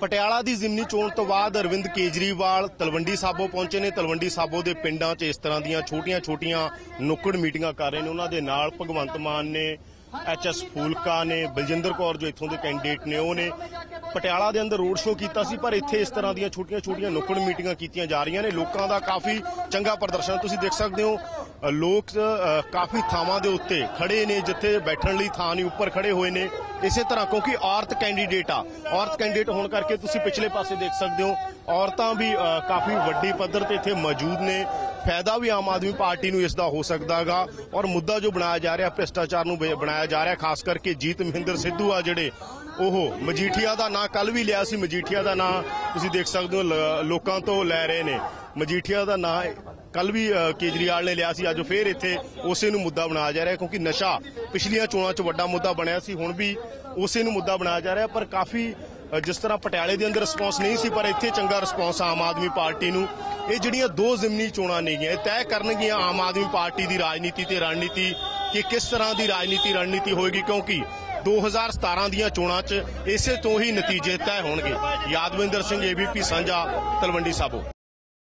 ਪਟਿਆਲਾ ਦੀ ਜ਼ਿਮਨੀ ਚੋਣ ਤੋਂ ਬਾਅਦ ਅਰਵਿੰਦ ਕੇਜਰੀਵਾਲ, ਤਲਵੰਡੀ ਸਾਬੋ ਪਹੁੰਚੇ ਨੇ। ਤਲਵੰਡੀ ਸਾਬੋ ਦੇ ਪਿੰਡਾਂ 'ਚ ਇਸ ਤਰ੍ਹਾਂ ਦੀਆਂ ਛੋਟੀਆਂ-ਛੋਟੀਆਂ ਨੁੱਕੜ ਮੀਟਿੰਗਾਂ ਕਰ ਰਹੇ ਨੇ। ਉਹਨਾਂ ਦੇ ਨਾਲ ਭਗਵੰਤ ਮਾਨ ਨੇ ਐਚਐਸ ਫੂਲਕਾ ਨੇ, ਬਲਜਿੰਦਰ ਕੌਰ ਜੋ ਇੱਥੋਂ ਦੇ ਕੈਂਡੀਡੇਟ ਨੇ, ਉਹ ਨੇ ਪਟਿਆਲਾ ਦੇ ਅੰਦਰ ਰੋਡ ਸ਼ੋਅ ਕੀਤਾ ਸੀ, ਪਰ ਇੱਥੇ ਇਸ ਤਰ੍ਹਾਂ ਦੀਆਂ ਛੋਟੀਆਂ-ਛੋਟੀਆਂ ਨੁੱਕੜ ਮੀਟਿੰਗਾਂ ਕੀਤੀਆਂ ਜਾ ਰਹੀਆਂ ਨੇ। ਲੋਕਾਂ ਦਾ ਕਾਫੀ ਚੰਗਾ ਪ੍ਰਦਰਸ਼ਨ ਤੁਸੀਂ ਦੇਖ ਸਕਦੇ ਹੋ ਲੋਕ ਕਾਫੀ ਥਾਵਾਂ ਦੇ ਉੱਤੇ ਖੜੇ ਨੇ, ਜਿੱਥੇ ਬੈਠਣ ਲਈ ਥਾਂ ਨਹੀਂ, ਉੱਪਰ ਖੜੇ ਹੋਏ ਨੇ। ਇਸੇ ਤਰ੍ਹਾਂ ਕਿਉਂਕਿ ਔਰਤ ਕੈਂਡੀਡੇਟ ਆ। ਔਰਤ ਕੈਂਡੀਡੇਟ ਹੋਣ ਕਰਕੇ ਤੁਸੀਂ ਪਿਛਲੇ ਪਾਸੇ ਦੇਖ ਸਕਦੇ ਹੋ, ਔਰਤਾਂ ਵੀ ਕਾਫੀ ਵੱਡੀ ਪੱਧਰ ਤੇ ਇੱਥੇ ਮੌਜੂਦ ਨੇ। ਫਾਇਦਾ ਵੀ ਆਮ ਆਦਮੀ ਪਾਰਟੀ ਨੂੰ ਇਸ ਦਾ ਹੋ ਸਕਦਾਗਾ ਔਰ ਮੁੱਦਾ ਜੋ ਬਣਾਇਆ ਜਾ ਰਿਹਾ, ਭ੍ਰਿਸ਼ਟਾਚਾਰ ਨੂੰ ਬਣਾਇਆ ਜਾ ਰਿਹਾ, ਖਾਸ ਕਰਕੇ ਜੀਤ ਮਹਿੰਦਰ ਸਿੱਧੂ ਆ ਜਿਹੜੇ, ਉਹ ਮਜੀਠੀਆ ਦਾ ਨਾਂ ਕੱਲ ਵੀ ਲਿਆ ਸੀ, ਮਜੀਠੀਆ ਦਾ ਨਾਂ ਤੁਸੀਂ ਦੇਖ ਸਕਦੇ ਹੋ ਲੋਕਾਂ ਤੋਂ ਲੈ ਰਹੇ ਨੇ। ਮਜੀਠੀਆ ਦਾ ਨਾਂ ਕੱਲ ਵੀ ਕੇਜਰੀਵਾਲ ਨੇ ਲਿਆ ਸੀ। ਅੱਜ ਫੇਰ ਇੱਥੇ ਉਸੇ ਨੂੰ ਮੁੱਦਾ ਬਣਾਇਆ ਜਾ ਰਿਹਾ, ਕਿਉਂਕਿ ਨਸ਼ਾ ਪਿਛਲੀਆਂ ਚੋਣਾਂ 'ਚ ਵੱਡਾ ਮੁੱਦਾ ਬਣਿਆ ਸੀ, ਹੁਣ ਵੀ ਉਸੇ ਨੂੰ ਮੁੱਦਾ ਬਣਾਇਆ ਜਾ ਰਿਹਾ। ਪਰ ਕਾਫੀ ਜਿਸ ਤਰ੍ਹਾਂ ਪਟਿਆਲੇ ਦੇ ਅੰਦਰ ਰਿਸਪੌਂਸ ਨਹੀਂ ਸੀ, ਪਰ ਇੱਥੇ ਚੰਗਾ ਰਿਸਪੌਂਸ ਆਮ ਆਦਮੀ ਪਾਰਟੀ ਨੂੰ। ਇਹ ਜਿਹੜੀਆਂ ਦੋ ਜ਼ਿਮਨੀ ਚੋਣਾਂ ਨੇਗੀਆਂ, ਇਹ ਤੈਅ ਕਰਨਗੀਆਂ ਆਮ ਆਦਮੀ ਪਾਰਟੀ ਦੀ ਰਾਜਨੀਤੀ ਤੇ ਰਣਨੀਤੀ ਕਿ ਕਿਸ ਤਰ੍ਹਾਂ ਦੀ ਰਾਜਨੀਤੀ, ਰਣਨੀਤੀ ਹੋਏਗੀ, ਕਿਉਂਕਿ 2017 ਦੀਆਂ ਚੋਣਾਂ 'ਚ ਇਸੇ ਤੋਂ ਹੀ ਨਤੀਜੇ ਤੈਅ ਹੋਣਗੇ। ਯਾਦਵਿੰਦਰ ਸਿੰਘ ਏਬੀਪੀ ਸਾਂਝਾ ਤਲਵੰਡੀ ਸਾਬੋ।